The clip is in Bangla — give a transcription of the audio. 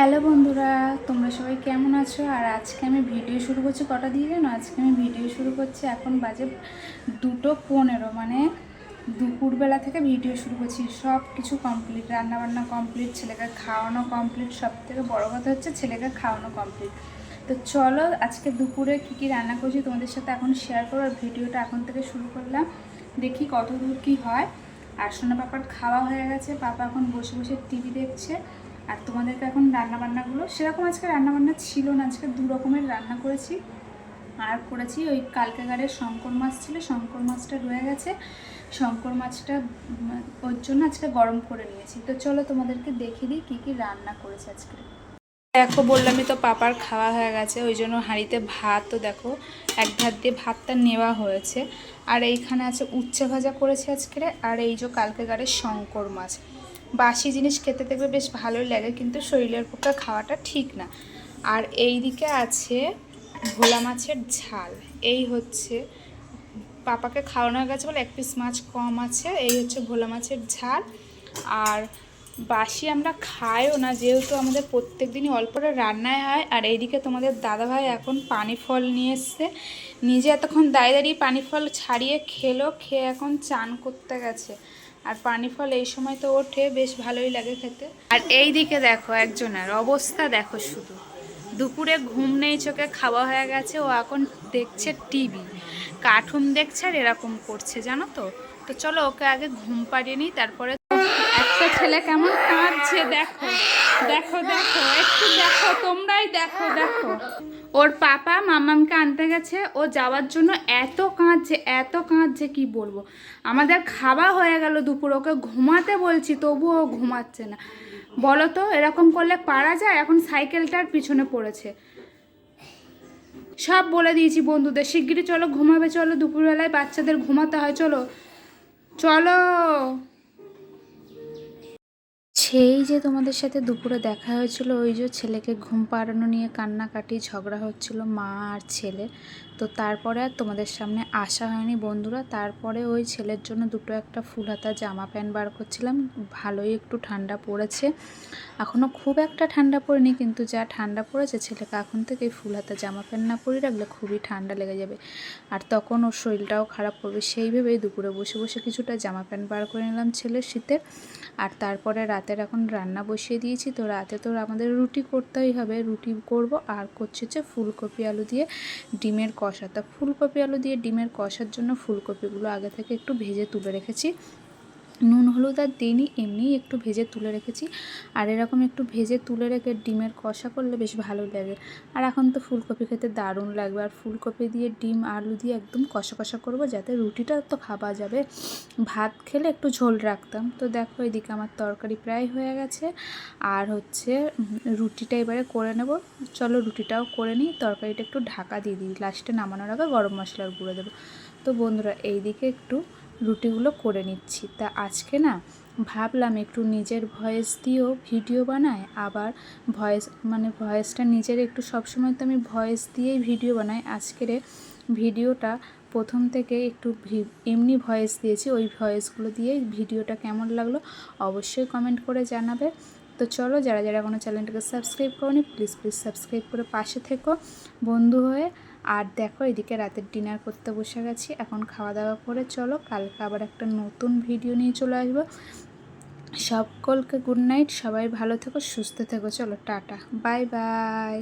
হ্যালো বন্ধুরা, তোমরা সবাই কেমন আছো? আর আজকে আমি ভিডিও শুরু করছি কটা দিয়ে জানো? আজকে আমি ভিডিও শুরু করছি এখন বাজে দুটো পনেরো মানে দুপুরবেলা থেকে ভিডিও শুরু করছি। সব কিছু কমপ্লিট রান্নাবান্না কমপ্লিট ছেলেকে খাওয়ানো কমপ্লিট সব থেকে বড়ো কথা হচ্ছে ছেলেকে খাওয়ানো কমপ্লিট তো চলো আজকে দুপুরে কী কী রান্না করছি তোমাদের সাথে এখন শেয়ার করো আর ভিডিওটা এখন থেকে শুরু করলাম, দেখি কত দূর কী হয়। আর সোনা পাপার খাওয়া হয়ে গেছে। পাপা এখন বসে বসে টিভি দেখছে। আর তোমাদেরকে এখন রান্নাবান্নাগুলো, সেরকম আজকে রান্নাবান্না ছিল না, আজকে দু রকমের রান্না করেছি। আর করেছি ওই কালকেগারের শঙ্কর মাছ ছিল, শঙ্কর মাছটা রয়ে গেছে। শঙ্কর মাছটা ওর জন্য আজকে গরম করে নিয়েছি। তো চলো তোমাদেরকে দেখে দিই কী কী রান্না করেছে আজকে। দেখো, বললামই তো পাপার খাওয়া হয়ে গেছে, ওই জন্য হাঁড়িতে ভাত, তো দেখো, এক ভাত দিয়ে ভাতটা নেওয়া হয়েছে। আর এইখানে আছে উচ্ছে ভাজা করেছে আজকে, আর এই যে কালকে কালকেগারের শঙ্কর মাছ। বাসি জিনিস খেতে দেখবে বেশ ভালোই লাগে, কিন্তু শরীরের পক্ষে খাওয়াটা ঠিক না। আর এই দিকে আছে ভোলা মাছের ঝাল। এই হচ্ছে পাপাকে খাওয়ানো গেছে বলে এক পিস মাছ কম আছে, এই হচ্ছে ভোলা মাছের ঝাল। আর বাসি আমরা খাইও না, যেহেতু আমাদের প্রত্যেক দিনই অল্প করে রান্নায় হয়। আর এইদিকে তোমাদের দাদাভাই এখন পানি ফল নিয়ে এসছে। নিজে এতক্ষণ দাঁড়িয়ে দাঁড়িয়ে পানি ফল ছাড়িয়ে খেলো, খেয়ে এখন চান করতে গেছে। আর পানি ফল এই সময় তো ওঠে, বেশ ভালোই লাগে খেতে। আর এই দিকে দেখো একজনের অবস্থা, দেখো শুধু। দুপুরে ঘুম নেই, চোখে খাওয়া হয়ে গেছে, ও এখন দেখছে টিভি। কার্টুন দেখছে আর এরকম করছে, জানো তো? তো চলো ওকে আগে ঘুম পাড়িয়ে নিই, তারপরে একটা ছেলে কেমন কাঁদছে, দেখো দেখো দেখো, একটু দেখো, তোমরাই দেখো দেখো। ওর পাপা মামামকে আনতে গেছে, ও যাওয়ার জন্য এত কাঁদছে এত কাঁদছে, কি বলব? আমাদের খাওয়া হয়ে গেল দুপুর, ওকে ঘুমাতে বলছি, তবুও ও ঘুমাচ্ছে না। বলো তো, এরকম করলে পারা যায়? এখন সাইকেলটার পিছনে পড়েছে। সব বলে দিয়েছি বন্ধুদের, শিগগিরই চলো ঘুমাবে, চলো, দুপুরবেলায় বাচ্চাদের ঘুমাতে হয়, চলো। চলো। সেই যে তোমাদের সাথে দুপুরে দেখা হয়েছিল, ওই যে ছেলেকে ঘুম পাড়ানো নিয়ে কান্নাকাটি, ঝগড়া হচ্ছিল, মা আর ছেলে। তো তারপরে আর তোমাদের সামনে আসা হয়নি বন্ধুরা। তারপরে ওই ছেলের জন্য দুটো একটা ফুল হাতা জামা প্যান্ট বার করছিলাম। ভালোই একটু ঠান্ডা পড়েছে। এখনও খুব একটা ঠান্ডা পড়েনি, কিন্তু যা ঠান্ডা পড়েছে, ছেলেকে এখন থেকে ফুল হাতা জামা প্যান্ট না পরে রাখলে খুবই ঠান্ডা লেগে যাবে। আর তখন ওর শরীরটাও খারাপ করবে। সেই ভেবেই দুপুরে বসে বসে কিছুটা জামা প্যান্ট বার করে নিলাম ছেলের শীতের আর তারপরে রাতের এখন রান্না বসিয়ে দিয়েছি, তো রাতে তো আমাদের রুটি করতেই হবে। রুটি করব আর করছে হচ্ছে ফুলকপি আলু দিয়ে ডিমের কষা। তা ফুলকপি আলু দিয়ে ডিমের কষার জন্য ফুলকপিগুলো আগে থেকে একটু ভেজে তুলে রেখেছি। নুন, হলুদ আর দিইনি এমনিই একটু ভেজে তুলে রেখেছি। আর এরকম একটু ভেজে তুলে রেখে ডিমের কষা করলে বেশ ভালো লাগে। আর এখন তো ফুলকপি খেতে দারুণ লাগবে। আর ফুলকপি দিয়ে ডিম, আলু দিয়ে একদম কষা কষা করব যাতে রুটিটা তো খাওয়া যাবে। ভাত খেলে একটু ঝোল রাখতাম। তো দেখো এদিকে আমার তরকারি প্রায় হয়ে গেছে। আর হচ্ছে রুটিটা এবারে করে নেব। চলো রুটিটাও করে নিই। তরকারিটা একটু ঢাকা দিয়ে দিই। লাস্টে নামানোর আগে গরম মশলার গুঁড়ো দেবো। তো বন্ধুরা, এইদিকে একটু রুটিগুলো করে নিচ্ছি। তা আজকে না ভাবলাম একটু নিজের ভয়েস দিয়েও ভিডিও বানাই, আবার ভয়েস মানে ভয়েসটা নিজের একটু সবসময় তো আমি ভয়েস দিয়েই ভিডিও বানাই। আজকের ভিডিওটা প্রথম থেকে একটু এমনি ভয়েস দিয়েছি, ওই ভয়েসগুলো দিয়েই ভিডিওটা কেমন লাগল অবশ্যই কমেন্ট করে জানাবে। তো চলো, যারা যারা কোনো চ্যানেলটাকে সাবস্ক্রাইব করনি প্লিজ প্লিজ সাবস্ক্রাইব করে পাশে থেকো, বন্ধু হয়ে। আর দেখো, এদিকে রাতের ডিনার করতে বসে গেছি। এখন খাওয়া দাওয়া করে চলো, কালকে আবার একটা নতুন ভিডিও নিয়ে চলে আসব। সকলকে গুড নাইট সবাই ভালো থেকো, সুস্থ থেকো। চলো, টাটা বাই বাই